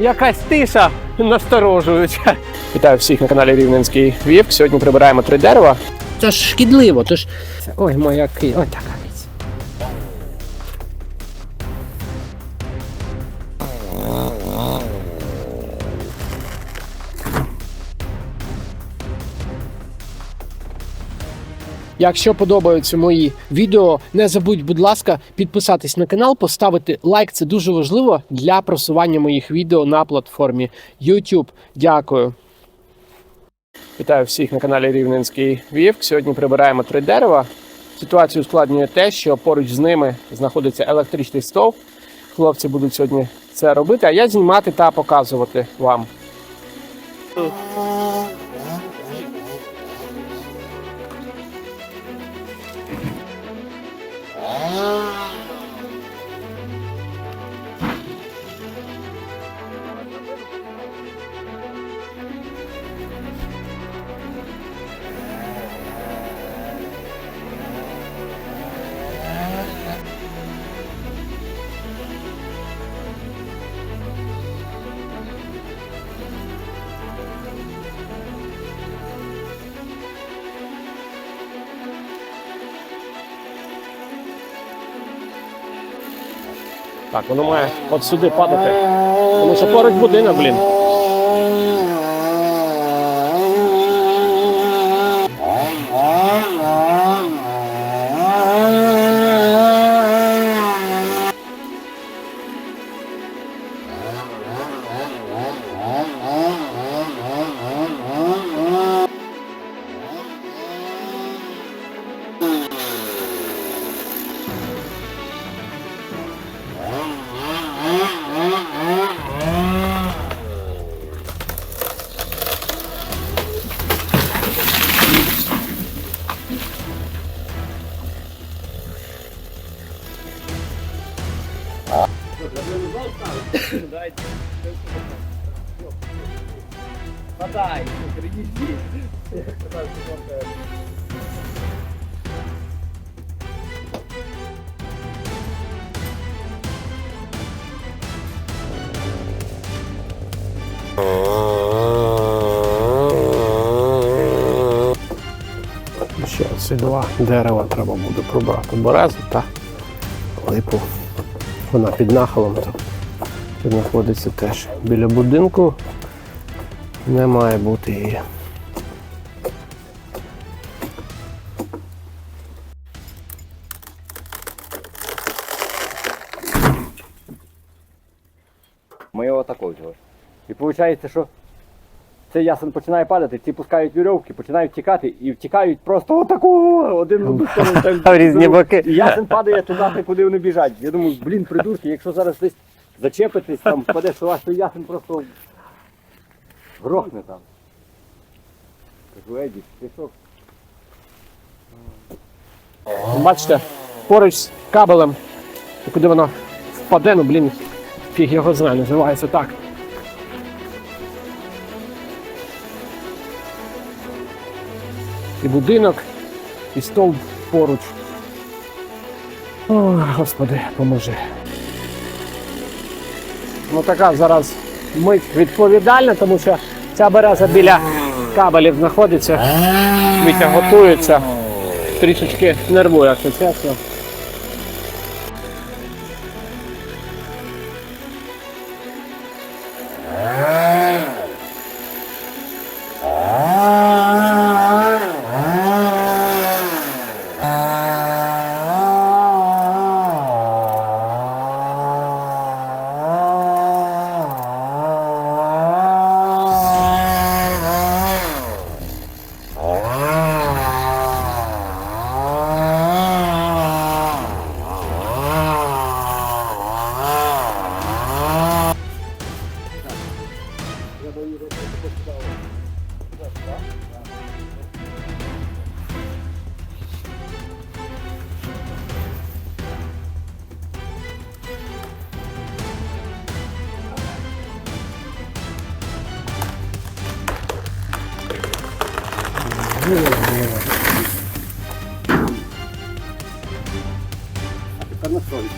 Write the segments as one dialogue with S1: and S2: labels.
S1: якась тиша насторожуюча. Вітаю всіх на каналі Рівненський Вівк. Сьогодні прибираємо три дерева. Це ж шкідливо, то ж. Ой, моя ки. Ой, така. Якщо подобаються мої відео, не забудь, будь ласка, підписатись на канал, поставити лайк. Це дуже важливо для просування моїх відео на платформі YouTube. Дякую. Вітаю всіх на каналі Рівненський Вівк. Сьогодні прибираємо три дерева. Ситуацію ускладнює те, що поруч з ними знаходиться електричний стовп. Хлопці будуть сьогодні це робити, а я знімати та показувати вам. Так, воно має от сюди падати. Тому що поруч будинок, блін. Ще ці два дерева треба буде пробрати. Березу та липу. Вона під нахилом знаходиться теж біля будинку. Не має бути її.
S2: Ми його такого взяли. І виходить, що цей ясен починає падати, ці пускають вірьовки, починають тікати і втікають просто отаку один в одну сторону. так,
S1: В різні боки.
S2: І ясен падає туди, куди вони біжать. Я думаю, блін, придурки, якщо зараз десь зачепитесь, там впадеш, то ваш той ясен просто грохне там. Кажу, Еді, ти що?
S1: Бачите, поруч з кабелем, і куди воно впаде, ну блін, фіг його знає, називається так. І будинок, і стовп поруч. О, Господи, поможи. Ну така зараз мить відповідальна, тому що ця береза біля кабелів знаходиться, Вітя готується. Трішечки нервує, якщо чесно.
S2: Тепер на совість.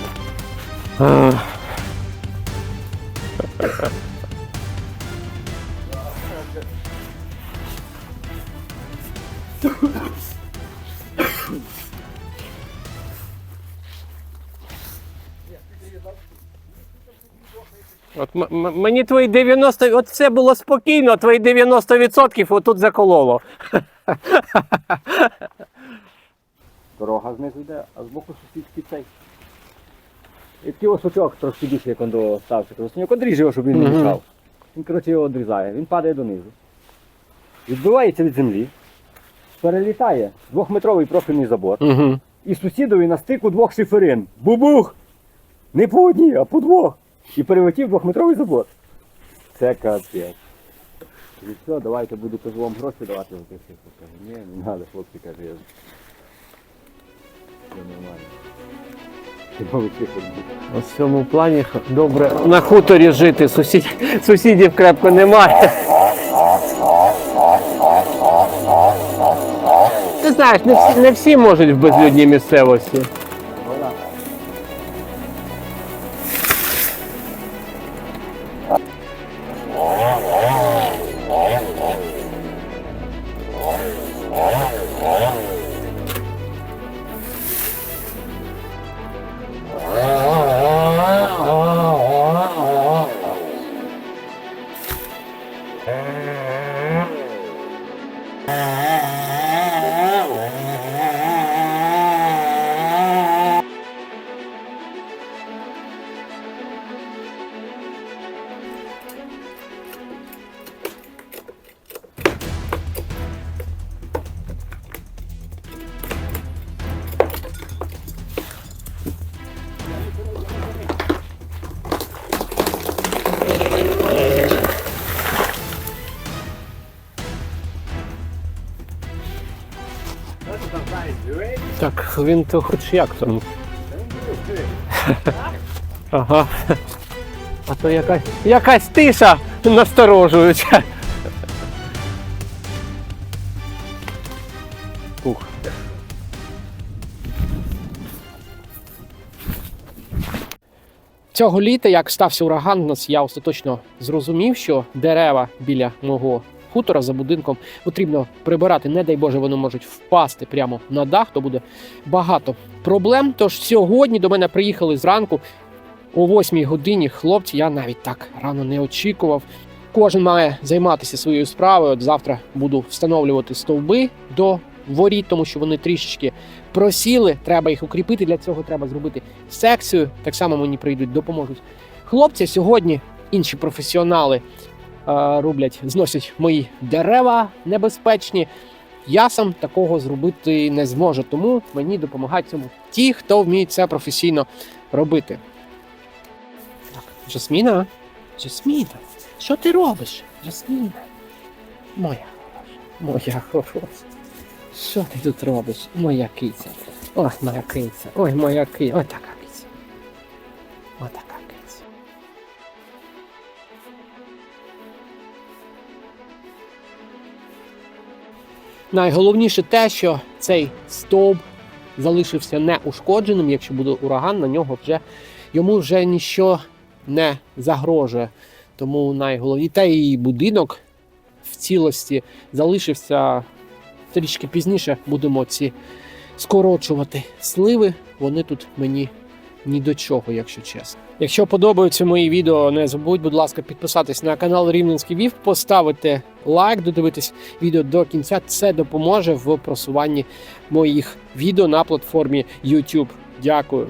S1: От мені твої 90, от все було спокійно, твої 90% отут закололо.
S2: Дорога знизу йде, а з боку сусідський цей. І такий ось трошки більше, як він до ставчика. Останньок одріж щоб він не мішав. Він коротше його одрізає, він падає донизу. Відбивається від землі перелітає двохметровий профільний забор.
S1: Угу.
S2: І сусідові на стику двох шиферин. Бубух! Не по одній, а по двох. І перелетів двохметровий забор. Це капець. І все, давайте буду кажу вам гроші давати за тих шифер. Каже, ні, не треба, хлопці, каже, я. Все нормально.
S1: У цьому плані добре на хуторі жити, сусід, сусідів крепко немає. Ти знаєш, не всі, не всі можуть в безлюдній місцевості. Він то хоч як там. Ага. А то якась, якась тиша насторожуюча. Ух. Цього літа, як стався ураган, у нас я остаточно зрозумів, що дерева біля мого хутора за будинком потрібно прибирати. Не дай Боже, вони можуть впасти прямо на дах, то буде багато проблем. Тож сьогодні до мене приїхали зранку о 8 годині хлопці. Я навіть так рано не очікував. Кожен має займатися своєю справою. От завтра буду встановлювати стовби до воріт, тому що вони трішечки просіли. Треба їх укріпити. Для цього треба зробити секцію. Так само мені прийдуть, допоможуть. Хлопці сьогодні інші професіонали роблять, зносять мої дерева небезпечні. Я сам такого зробити не зможу, тому мені допомагають цьому ті, хто вміє це професійно робити. Так, Жасміна, Жасміна, що ти робиш? Жасміна, моя моя хороша. Що ти тут робиш? Моя киця. Ой, моя киця. Ой, моя киця. Ой, така киця. Ой, така киця. Найголовніше те, що цей стовп залишився неушкодженим. Якщо буде ураган, на нього вже йому вже нічого не загрожує. Тому найголовніше та і будинок в цілості залишився трішки пізніше. Будемо ці скорочувати сливи. Вони тут мені ні до чого, якщо чесно. Якщо подобаються мої відео, не забудь, будь ласка, підписатись на канал Рівненський Вів, поставити лайк, додивитись відео до кінця. Це допоможе в просуванні моїх відео на платформі YouTube. Дякую.